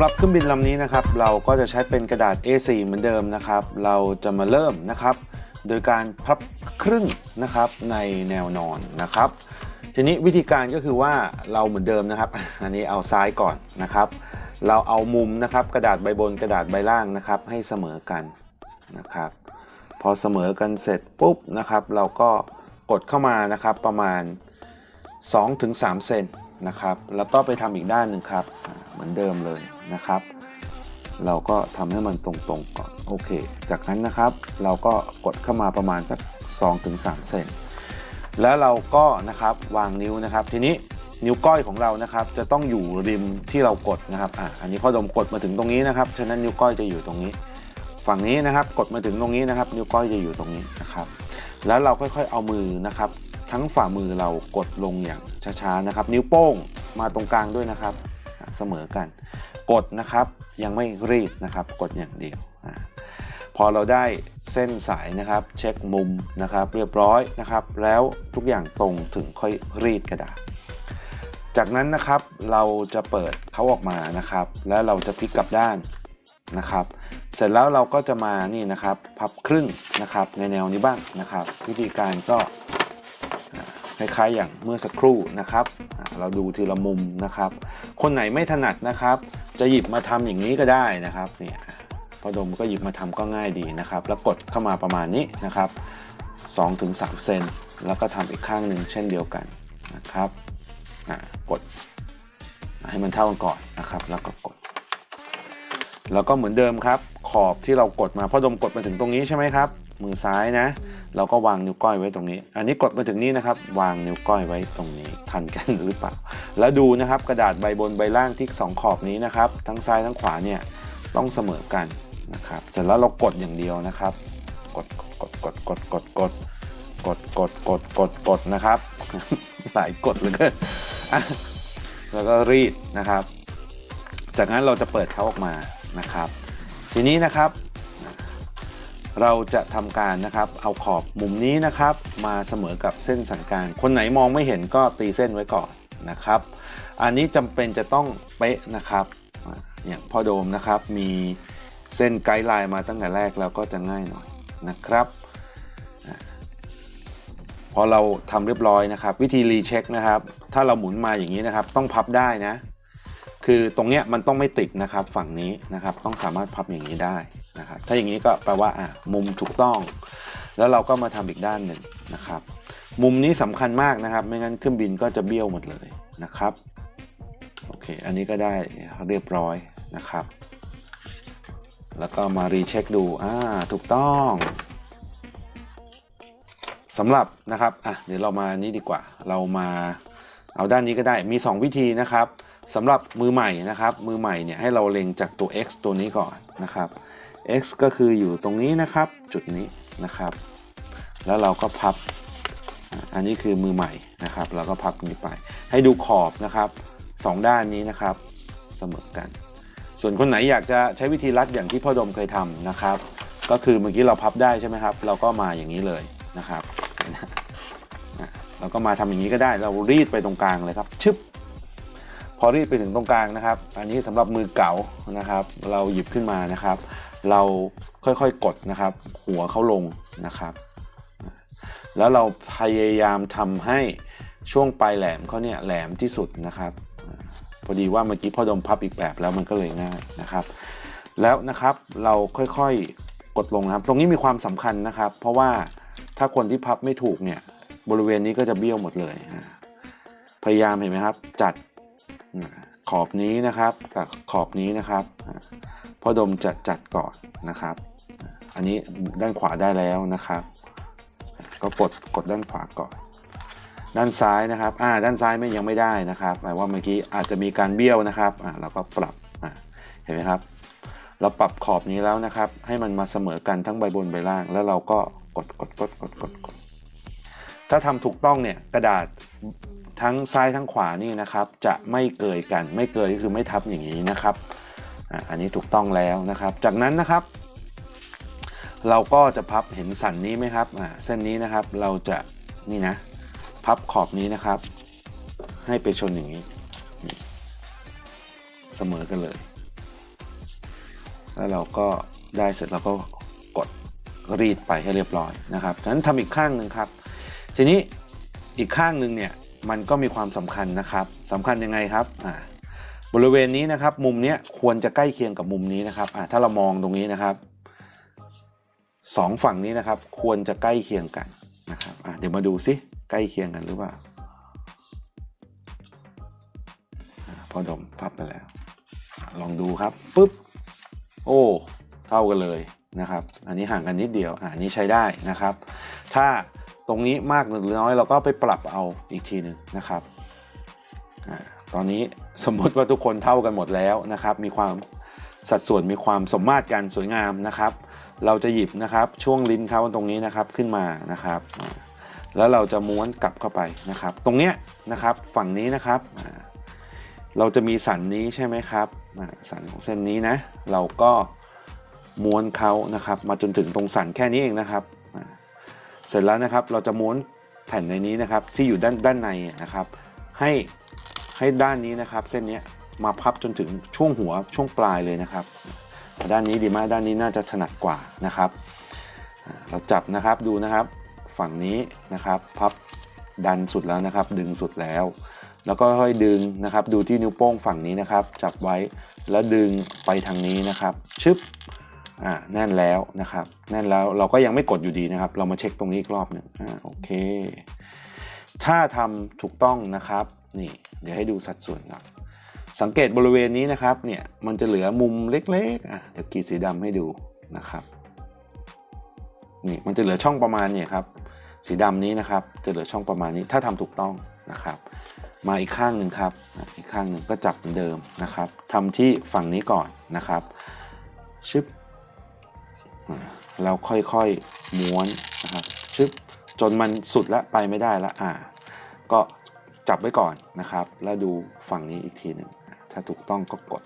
ำหรับเครื่องบินลำนี้นะครับ เราก็จะใช้เป็นกระดาษ A4 เหมือนเดิมนะครับ เราจะมาเริ่มนะครับ โดยการพับครึ่งนะครับในแนวนอนนะครับ ทีนี้วิธีการก็คือว่าเราเหมือนเดิมนะครับ อันนี้เอาซ้ายก่อนนะครับ เราเอามุมนะครับ กระดาษใบบนกระดาษใบล่างนะครับ ให้เสมอกันนะครับ พอเสมอกันเสร็จปุ๊บนะครับ เราก็กดเข้ามานะครับประมาณ 2-3 เซน นะครับ แล้วก็ไปทำอีกด้านหนึ่งครับ เหมือนเดิมเลยนะครับ เราก็ทำให้มันตรงๆก่อนโอเค จากนั้นนะครับเราก็กดเข้ามาประมาณสัก 2-3 เซนแล้วเราก็นะครับวางนิ้วนะครับ ทีนี้นิ้วก้อยของเรานะครับ จะต้องอยู่ริมที่เรากดนะครับอะอันนี้พ่อดมกดมาถึงตรงนี้นะครับฉะนั้นนิ้วก้อยจะอยู่ตรงนี้ ฝั่งนี้นะครับ กดมาถึงตรงนี้นะครับ นิ้วก้อยจะอยู่ตรงนี้นะครับ แล้วเราค่อยๆเอามือนะครับ ทั้งฝ่ามือเรากดลงอย่างช้าๆนะครับ นิ้วโป้งมาตรงกลางด้วยนะครับเสมอกัน กดนะครับยังไม่รีดนะครับ กดอย่างเดียวพอเราได้เส้นสายนะครับ เช็คมุมนะครับ เรียบร้อยนะครับ แล้วทุกอย่างตรงถึงค่อยรีดกระดาษ จากนั้นนะครับเราจะเปิดเขาออกมานะครับ แล้วเราจะพลิกกลับด้านนะครับ เสร็จแล้วเราก็จะมานี่นะครับ พับครึ่งนะครับในแนวนี้บ้างนะครับ วิธีการก็ คล้ายๆ อย่างเมื่อสักครู่นะครับ เราดูทีละมุมนะครับ คนไหนไม่ถนัดนะครับ จะหยิบมาทำอย่างนี้ก็ได้นะครับเนี่ยพอดมก็หยิบมาทำก็ง่ายดีนะครับ แล้วกดเข้ามาประมาณนี้นะครับ2-3เซนแล้วก็ทำอีกข้างหนึ่งเช่นเดียวกันนะครับอ่ากดให้มันเท่ากันก่อนนะครับ แล้วก็กด แล้วก็เหมือนเดิมครับ ขอบที่เรากดมาพอดมกดมาถึงตรงนี้ใช่ไหมครับ มือซ้ายนะ เราก็วางนิ้วก้อยไว้ตรงนี้ อันนี้กดมาถึงนี้นะครับ วางนิ้วก้อยไว้ตรงนี้ ทันกันหรือเปล่า แล้วดูนะครับกระดาษใบบนใบล่างที่สองขอบนี้นะครับ ทั้งซ้ายทั้งขวาเนี่ยต้องเสมอกันนะครับ เสร็จแล้วเรากดอย่างเดียวนะครับ กดกดกดกดกดกดกดกดกดกดกดนะครับ หลายกดเหลยก็แล้วก็รีดนะครับ จากนั้นเราจะเปิดเขาออกมานะครับ ทีนี้นะครับ เราจะทำการนะครับเอาขอบมุมนี้นะครับ มาเสมอกับเส้นสันกลาง คนไหนมองไม่เห็นก็ตีเส้นไว้ก่อนนะครับ อันนี้จำเป็นจะต้องเป๊ะนะครับอย่างพ่อโดมนะครับมีเส้นไกด์ไลน์มาตั้งแต่แรกแล้วก็จะง่ายหน่อยนะครับพอเราทำเรียบร้อยนะครับ วิธีรีเช็คนะครับ ถ้าเราหมุนมาอย่างนี้นะครับ ต้องพับได้นะ คือตรงเนี้ยมันต้องไม่ติดนะครับฝั่งนี้นะครับต้องสามารถพับอย่างนี้ได้นะครับถ้าอย่างนี้ก็แปลว่าอะมุมถูกต้อง แล้วเราก็มาทำอีกด้านหนึ่งนะครับ มุมนี้สำคัญมากนะครับ ไม่งั้นเครื่องบินก็จะเบี้ยวหมดเลยนะครับโอเคอันนี้ก็ได้เรียบร้อยนะครับ แล้วก็มารีเช็คดูอ่าถูกต้องสำหรับนะครับอะเดี๋ยวเรามานี่ดีกว่าเรามา เอาด้านนี้ก็ได้มี 2 วิธีนะครับสำหรับมือใหม่นะครับ มือใหม่เนี่ยให้เราเล็งจากตัว x ตัวนี้ก่อนนะครับ x ก็คืออยู่ตรงนี้นะครับ จุดนี้นะครับ แล้วเราก็พับ อันนี้คือมือใหม่นะครับ เราก็พับนี้ไป ให้ดูขอบนะครับสองด้านนี้นะครับเสมอกัน ส่วนคนไหนอยากจะใช้วิธีรัดอย่างที่พ่อดมเคยทำนะครับ ก็คือเมื่อกี้เราพับได้ใช่ไหมครับ เราก็มาอย่างนี้เลยนะครับ เราก็มาทำอย่างนี้ก็ได้เรารีดไปตรงกลางเลยครับชึบพอรีดไปถึงตรงกลางนะครับ อันนี้สำหรับมือเก๋านะครับ เราหยิบขึ้นมานะครับ เราค่อยๆกดนะครับ หัวเขาลงนะครับ แล้วเราพยายามทำให้ช่วงปลายแหลมเขาเนี่ยแหลมที่สุดนะครับพอดีว่าเมื่อกี้พ่อดมพับอีกแบบแล้วมันก็เลยง่ายนะครับ แล้วนะครับเราค่อยๆกดลงนะครับ ตรงนี้มีความสำคัญนะครับ เพราะว่าถ้าคนที่พับไม่ถูกเนี่ย บริเวณนี้ก็จะเบี้ยวหมดเลย พยายามเห็นไหมครับ จัดขอบนี้นะครับกับขอบนี้นะครับพ่อดมจะจัดก่อนนะครับ อันนี้ด้านขวาได้แล้วนะครับ ก็กดกดด้านขวาก่อน ด้านซ้ายนะครับอ่าด้านซ้ายไม่ยังไม่ได้นะครับหมายว่าเมื่อกี้อาจจะมีการเบี้ยวนะครับอ่าเราก็ปรับอ่าเห็นไหมครับ เราปรับขอบนี้แล้วนะครับ ให้มันมาเสมอกันทั้งใบบนใบล่าง แล้วเราก็กดกดกดกดกดกด ถ้าทำถูกต้องเนี่ยกระดาษทั้งซ้ายทั้งขวานี่นะครับ จะไม่เกยกันไม่เกยก็คือไม่ทับอย่างนี้นะครับอ่าอันนี้ถูกต้องแล้วนะครับ จากนั้นนะครับ เราก็จะพับเห็นสันนี้ไหมครับอ่าเส้นนี้นะครับเราจะนี่นะ พับขอบนี้นะครับ ให้ไปชนอย่างนี้เสมอกันเลย แล้วเราก็ได้เสร็จเราก็กดรีดไปให้เรียบร้อยนะครับฉะนั้นทำอีกข้างหนึ่งครับ ทีนี้อีกข้างหนึ่งเนี่ยมันก็มีความสำคัญนะครับสำคัญยังไงครับอ่าบริเวณนี้นะครับ มุมเนี้ยควรจะใกล้เคียงกับมุมนี้นะครับอ่าถ้าเรามองตรงนี้นะครับสองฝั่งนี้นะครับ ควรจะใกล้เคียงกันนะครับอ่าเดี๋ยวมาดูซิใกล้เคียงกันหรือเปล่าพอดมพับไปแล้วอลองดูครับปุ๊บโอ้เท่ากันเลยนะครับ อันนี้ห่างกันนิดเดียวอันนี้ใช้ได้นะครับ ถ้า ตรงนี้มากหรือน้อยเราก็ไปปรับเอาอีกทีหนึ่งนะครับตอนนี้สมมติว่าทุกคนเท่ากันหมดแล้วนะครับ มีความสัดส่วนมีความสมมาตรกันสวยงามนะครับ เราจะหยิบนะครับช่วงลิ้นเขาตรงนี้นะครับขึ้นมานะครับ แล้วเราจะม้วนกลับเข้าไปนะครับ ตรงเนี้ยนะครับฝั่งนี้นะครับ เราจะมีสันนี้ใช่ไหมครับสันของเส้นนี้นะ เราก็ม้วนเขานะครับ มาจนถึงตรงสันแค่นี้เองนะครับ เสร็จแล้วนะครับเราจะม้วนแผ่นในนี้นะครับที่อยู่ด้านด้านในนะครับ ให้ให้ด้านนี้นะครับ เส้นนี้มาพับจนถึงช่วงหัวช่วงปลายเลยนะครับ ด้านนี้ดีมากด้านนี้น่าจะถนัดกว่านะครับ เราจับนะครับดูนะครับ ฝั่งนี้นะครับพับดันสุดแล้วนะครับ ดึงสุดแล้ว แล้วก็ค่อยดึงนะครับ ดูที่นิ้วโป้งฝั่งนี้นะครับ จับไว้แล้วดึงไปทางนี้นะครับ ชึบ อ่าแน่นแล้วนะครับ แน่นแล้วเราก็ยังไม่กดอยู่ดีนะครับ เรามาเช็คตรงนี้อีกรอบหนึ่งอ่าโอเค ถ้าทำถูกต้องนะครับนี่เดี๋ยวให้ดูสัดส่วนก่อนสังเกตบริเวณนี้นะครับเนี่ยมันจะเหลือมุมเล็กๆอะเดี๋ยวกรีดสีดำให้ดูนะครับนี่มันจะเหลือช่องประมาณเนี่ยครับสีดำนี้นะครับจะเหลือช่องประมาณนี้ถ้าทำถูกต้องนะครับ มาอีกข้างหนึ่งครับอีกข้างหนึ่งก็จับเหมือนเดิมนะครับทำที่ฝั่งนี้ก่อนนะครับชึบ อ่าเราค่อยๆม้วนนะครับชึบจนมันสุดแล้วไปไม่ได้แล้วอ่า ก็จับไว้ก่อนนะครับ แล้วดูฝั่งนี้อีกทีหนึ่งถ้าถูกต้องก็กด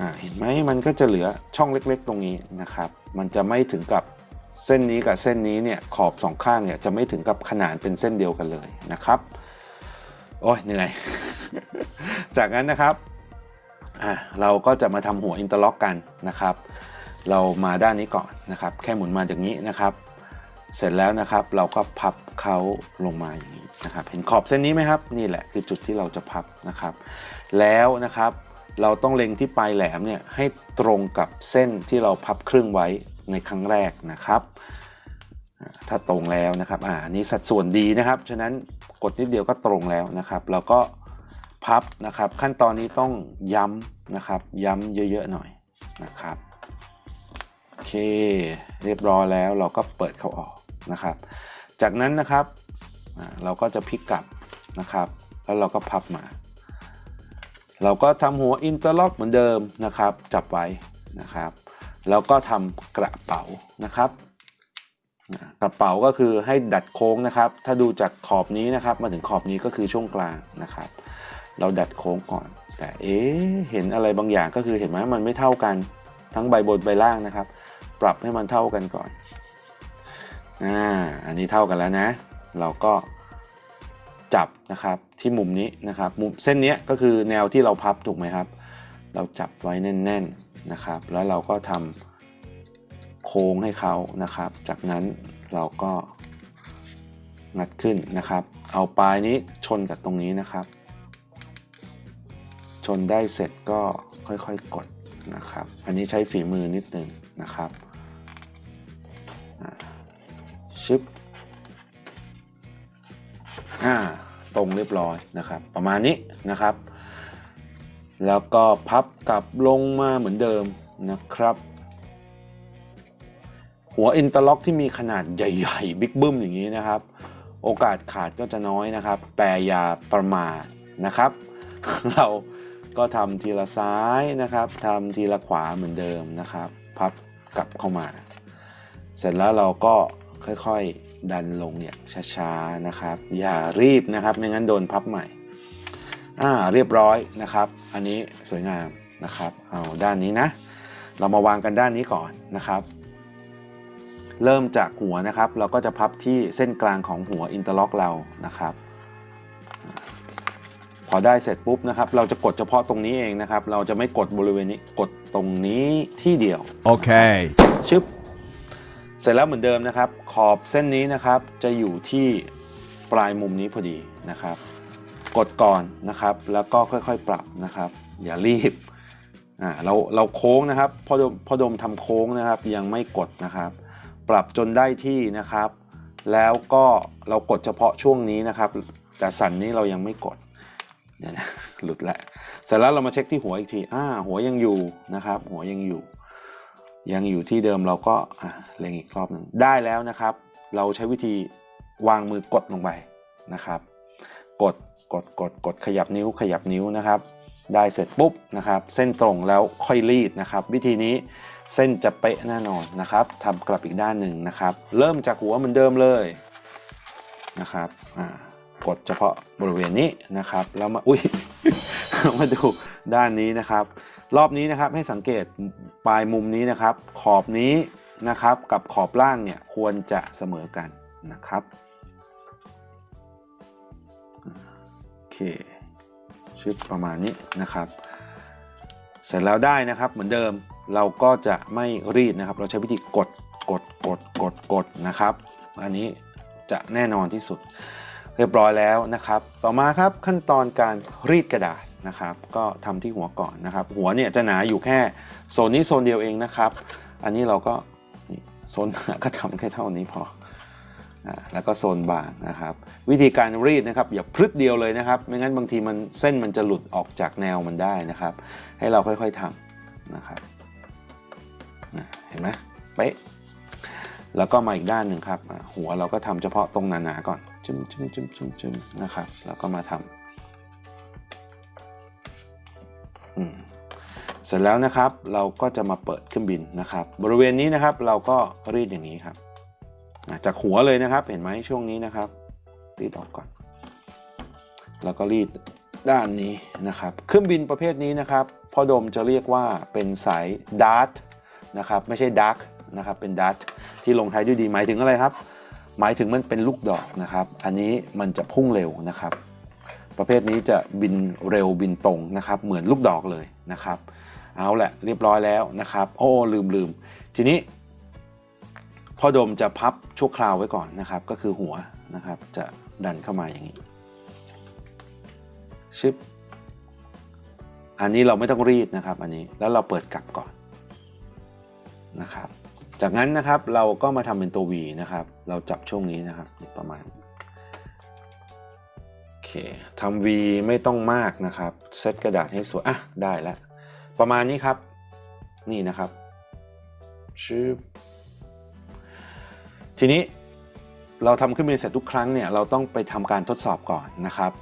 อ่าเห็นไหมมันก็จะเหลือช่องเล็กๆ ตรงนี้นะครับ มันจะไม่ถึงกับเส้นนี้กับเส้นนี้เนี่ยขอบสองข้างเนี่ยจะไม่ถึงกับขนานเป็นเส้นเดียวกันเลยนะครับ โอ้ยเหนื่อย จากนั้นนะครับอะเราก็จะมาทำหัวอินเตอร์ล็อกกันนะครับ เรามาด้านนี้ก่อนนะครับ แค่หมุนมาอย่างนี้นะครับ เสร็จแล้วนะครับเราก็พับเขาลงมาอย่างนี้นะครับ เห็นขอบเส้นนี้ไหมครับ นี่แหละคือจุดที่เราจะพับนะครับ แล้วนะครับเราต้องเล็งที่ปลายแหลมเนี่ยให้ตรงกับเส้นที่เราพับครึ่งไว้ในครั้งแรกนะครับ ถ้าตรงแล้วนะครับอ่านี้สัดส่วนดีนะครับ ฉะนั้นกดนิดเดียวก็ตรงแล้วนะครับ เราก็พับนะครับ ขั้นตอนนี้ต้องย้ำนะครับ ย้ำเยอะๆหน่อยนะครับ เค เรียบร้อยแล้วเราก็เปิดเขาออกนะครับ จากนั้นนะครับเราก็จะพลิกกลับนะครับ แล้วเราก็พับมา เราก็ทำหัวอินเตอร์ล็อกเหมือนเดิมนะครับ จับไว้นะครับ แล้วก็ทำกระเป๋านะครับกระเป๋าก็คือให้ดัดโค้งนะครับ ถ้าดูจากขอบนี้นะครับมาถึงขอบนี้ก็คือช่วงกลางนะครับ เราดัดโค้งก่อน แต่เอ๊เห็นอะไรบางอย่างก็คือเห็นไหมมันไม่เท่ากัน ทั้งใบบนใบล่างนะครับ ปรับให้มันเท่ากันก่อนอ่าอันนี้เท่ากันแล้วนะ เราก็จับนะครับที่มุมนี้นะครับ มุมเส้นนี้ก็คือแนวที่เราพับถูกไหมครับ เราจับไว้แน่น ๆนะครับ แล้วเราก็ทำโค้งให้เขานะครับ จากนั้นเราก็งัดขึ้นนะครับ เอาปลายนี้ชนกับตรงนี้นะครับ ชนได้เสร็จก็ค่อยๆกดนะครับ อันนี้ใช้ฝีมือนิดนึงนะครับ ชึบอ่าตรงเรียบร้อยนะครับ ประมาณนี้นะครับ แล้วก็พับกลับลงมาเหมือนเดิมนะครับ หัวอินเตอร์ล็อกที่มีขนาดใหญ่ๆ บิ๊กบึ้มอย่างนี้นะครับ โอกาสขาดก็จะน้อยนะครับ แต่อย่าประมาทนะครับ เราก็ทำทีละซ้ายนะครับทำทีละขวาเหมือนเดิมนะครับ พับกลับเข้ามา เสร็จแล้วเราก็ ค่อยๆ ดันลงเนี่ยช้าๆนะครับ อย่ารีบนะครับไม่งั้นโดนพับใหม่อ่าเรียบร้อยนะครับ อันนี้สวยงามนะครับเอาด้านนี้นะ เรามาวางกันด้านนี้ก่อนนะครับ เริ่มจากหัวนะครับ เราก็จะพับที่เส้นกลางของหัวอินเตอร์ล็อกเรานะครับ พออได้เสร็จปุ๊บนะครับ เราจะกดเฉพาะตรงนี้เองนะครับ เราจะไม่กดบริเวณนี้กดตรงนี้ที่เดียว Okay. ชึบ เสร็จแล้วเหมือนเดิมนะครับ ขอบเส้นนี้นะครับ จะอยู่ที่ปลายมุมนี้พอดีนะครับ กดก่อนนะครับ แล้วก็ค่อยๆปรับนะครับ อย่ารีบอ่าเราเราโค้งนะครับพอดมพอดมทำโค้งนะครับ ยังไม่กดนะครับ ปรับจนได้ที่นะครับ แล้วก็เรากดเฉพาะช่วงนี้นะครับ แต่สันนี้เรายังไม่กดเดี๋ยนะหลุดแล้วเสร็จแล้วเรามาเช็คที่หัวอีกทีอ่าหัวยังอยู่นะครับ หัวยังอยู่ ยังอยู่ที่เดิมเราก็อะเล็งอีกรอบหนึ่งได้แล้วนะครับ เราใช้วิธีวางมือกดลงไปนะครับ กดกดกดกดขยับนิ้วขยับนิ้วนะครับ ได้เสร็จปุ๊บนะครับ เส้นตรงแล้วค่อยรีดนะครับ วิธีนี้เส้นจะเป๊ะแน่นอนนะครับทำกลับอีกด้านหนึ่งนะครับ เริ่มจากหัวเหมือนเดิมเลยนะครับกดเฉพาะบริเวณนี้นะครับแล้วมาอุ้ยมาดูด้านนี้นะครับ รอบนี้นะครับให้สังเกตปลายมุมนี้นะครับ ขอบนี้นะครับกับขอบล่างเนี่ยควรจะเสมอกันนะครับโอเคชึบประมาณนี้นะครับ เสร็จแล้วได้นะครับเหมือนเดิมเราก็จะไม่รีดนะครับ เราใช้วิธีกดกดกดกดกดนะครับ อันนี้จะแน่นอนที่สุด เรียบร้อยแล้วนะครับ ต่อมาครับขั้นตอนการรีดกระดาษ นะครับก็ทำที่หัวก่อนนะครับ หัวเนี่ยจะหนาอยู่แค่โซนนี้โซนเดียวเองนะครับ อันนี้เราก็โซนหนาก็ทำแค่เท่านี้พออ่าแล้วก็โซนบางนะครับ วิธีการรีดนะครับอย่าพลึดเดียวเลยนะครับ ไม่งั้นบางทีมันเส้นมันจะหลุดออกจากแนวมันได้นะครับ ให้เราค่อยๆทำนะครับเห็นไหมเป๊ะแล้วก็มาอีกด้านหนึ่งครับ หัวเราก็ทำเฉพาะตรงหนาๆก่อนจึมจึมจึมจึมจึมนะครับ แล้วก็มาทำ ร็จแล้วนะครับเราก็จะมาเปิดเครื่องบินนะครับ บริเวณนี้นะครับเราก็รีดอย่างนี้ครับจากหัวเลยนะครับเห็นไหมช่วงนี้นะครับรีดออกก่อน แล้วก็รีดด้านนี้นะครับ เครื่องบินประเภทนี้นะครับพ่อดมจะเรียกว่าเป็นสายดาร์ตนะครับไม่ใช่ดักนะครับเป็นดาร์ตที่ลงท้ายด้วยดีหมายถึงอะไรครับ หมายถึงมันเป็นลูกดอกนะครับ อันนี้มันจะพุ่งเร็วนะครับ ประเภทนี้จะบินเร็วบินตรงนะครับ เหมือนลูกดอกเลยนะครับ เอาแหละเรียบร้อยแล้วนะครับโอ้ลืมลืมทีนี้พ่อดมจะพับชั่วคราวไว้ก่อนนะครับ ก็คือหัวนะครับ จะดันเข้ามาอย่างนี้ชึบอันนี้เราไม่ต้องรีดนะครับ อันนี้แล้วเราเปิดกลับก่อนนะครับ จากนั้นนะครับเราก็มาทำเป็นตัว V นะครับ เราจับช่วงนี้นะครับประมาณโอเคทำ V ไม่ต้องมากนะครับ เซตกระดาษให้สวยอะได้แล้ว ประมาณนี้ครับ นี่นะครับชึบทีนี้เราทำขึ้นบินเสร็จทุกครั้งเนี่ยเราต้องไปทำการทดสอบก่อนนะครับ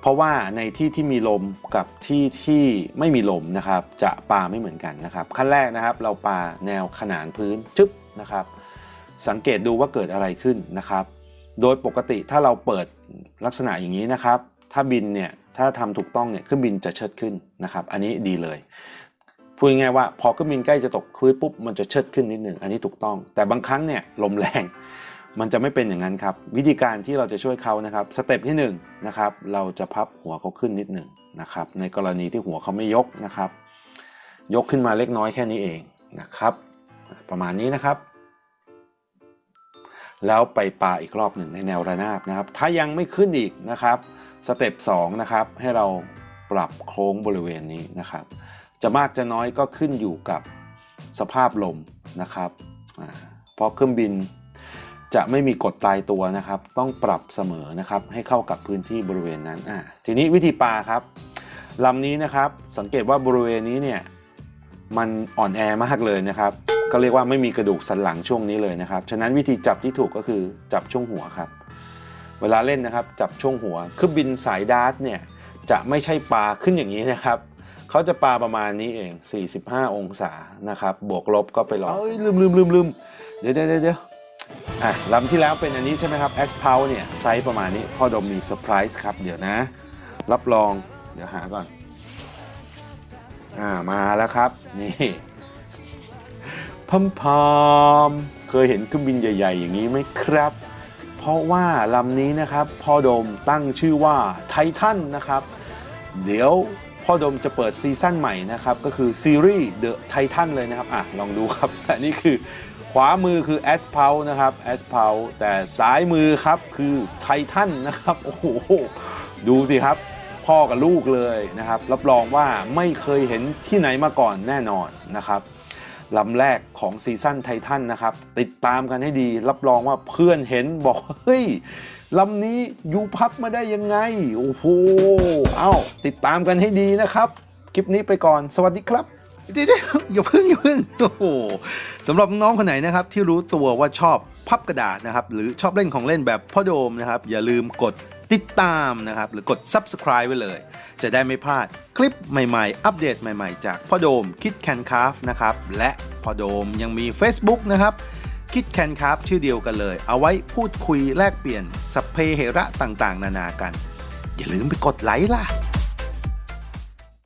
เพราะว่าในที่ที่มีลมกับที่ที่ไม่มีลมนะครับ จะปาไม่เหมือนกันนะครับ ขั้นแรกนะครับ เราปาแนวขนานพื้นจึ๊บนะครับ สังเกตดูว่าเกิดอะไรขึ้นนะครับ โดยปกติถ้าเราเปิดลักษณะอย่างนี้นะครับ ถ้าบินเนี่ยถ้าทำถูกต้องเนี่ยเครื่องบินจะเชิดขึ้นนะครับอันนี้ดีเลยพูดง่ายว่าพอเครื่องบินใกล้จะตกพื้นปุ๊บมันจะเชิดขึ้นนิดหนึ่งอันนี้ถูกต้อง แต่บางครั้งเนี่ยลมแรง มันจะไม่เป็นอย่างนั้นครับวิธีการที่เราจะช่วยเขานะครับสเต็ปที่1นงนะครับเราจะพับหัวเขาขึ้นนิดหนึ่งนะครับในกรณีที่หัวเขาไม่ยกนะครับ ยกขึ้นมาเล็กน้อยแค่นี้เองนะครับ ประมาณนี้นะครับแล้วไปปาอีกรอบหนึ่งในแนวระนาบนะครับ ถ้ายังไม่ขึ้นอีกนะครับ สเต็ป2นะครับให้เราปรับโค้งบริเวณนี้นะครับ จะมากจะน้อยก็ขึ้นอยู่กับสภาพลมนะครับเพราะเครื่องบินจะไม่มีกฎตายตัวนะครับ ต้องปรับเสมอนะครับ ให้เข้ากับพื้นที่บริเวณนั้นทีนี้วิธีปลาครับลำนี้นะครับ สังเกตว่าบริเวณนี้เนี่ยมันอ่อนแอมากเลยนะครับ ก็เรียกว่าไม่มีกระดูกสันหลังช่วงนี้เลยนะครับ ฉะนั้นวิธีจับที่ถูกก็คือจับช่วงหัวครับ เวลาเล่นนะครับจับช่วงหัวเครื่องบินสายดาร์ตเนี่ยจะไม่ใช่ปาขึ้นอย่างนี้นะครับเขาจะปาประมาณนี้เอง 45 องศานะครับบวกลบก็ไปลองเอ้ยลืมลืมลืมลืมเดี๋ยวเดี๋ยวเดี๋ยวอะลำที่แล้วเป็นอันนี้ใช่ไหมครับ a s p a l เนี่ยไซส์ประมาณนี้พ่อดมมีเซอร์ไพรส์ครับเดี๋ยวนะ รับรองเดี๋ยวหาก่อนอ่ามาแล้วครับ นี่พมพอมๆเคยเห็นเครื่องบินใหญ่ ๆ อย่างนี้ไหมครับ เพราะว่าลำนี้นะครับพ่อดมตั้งชื่อว่าไททันนะครับ เดี๋ยวพ่อดมจะเปิดซีซั่นใหม่นะครับ ก็คือซีรีส์ The Titan เลยนะครับ อะ ลองดูครับ อันนี้คือขวามือคือ a s p a l นะครับ a s p a l แต่ซ้ายมือครับคือไททันนะครับ โอ้โห ดูสิครับ พ่อกับลูกเลยนะครับ รับรองว่าไม่เคยเห็นที่ไหนมาก่อนแน่นอนนะครับ ลำแรกของซีซั่นไททันนะครับ ติดตามกันให้ดี รับรองว่าเพื่อนเห็นบอก เฮ้ยลำนี้ยูพับมาได้ยังไง โอ้โหเอ้า ติดตามกันให้ดีนะครับ คลิปนี้ไปก่อน สวัสดีครับเดี๋ยวอย่าพึ่งอย่าพึ่งโอ้โหสำหรับน้องคนไหนนะครับ ที่รู้ตัวว่าชอบพับกระดาษนะครับ หรือชอบเล่นของเล่นแบบพ่อโดมนะครับ อย่าลืมกด ติดตามนะครับ หรือกด subscribe ไว้เลย จะได้ไม่พลาดคลิปใหม่ๆ อัปเดตใหม่ๆ จากพ่อโดมคิดแคนคาฟนะครับ และพ่อโดมยังมี Facebook นะครับคิดแคนคาฟชื่อเดียวกันเลย เอาไว้พูดคุยแลกเปลี่ยนสัพเพเหระต่างๆ นานากัน อย่าลืมไปกดไลค์ล่ะ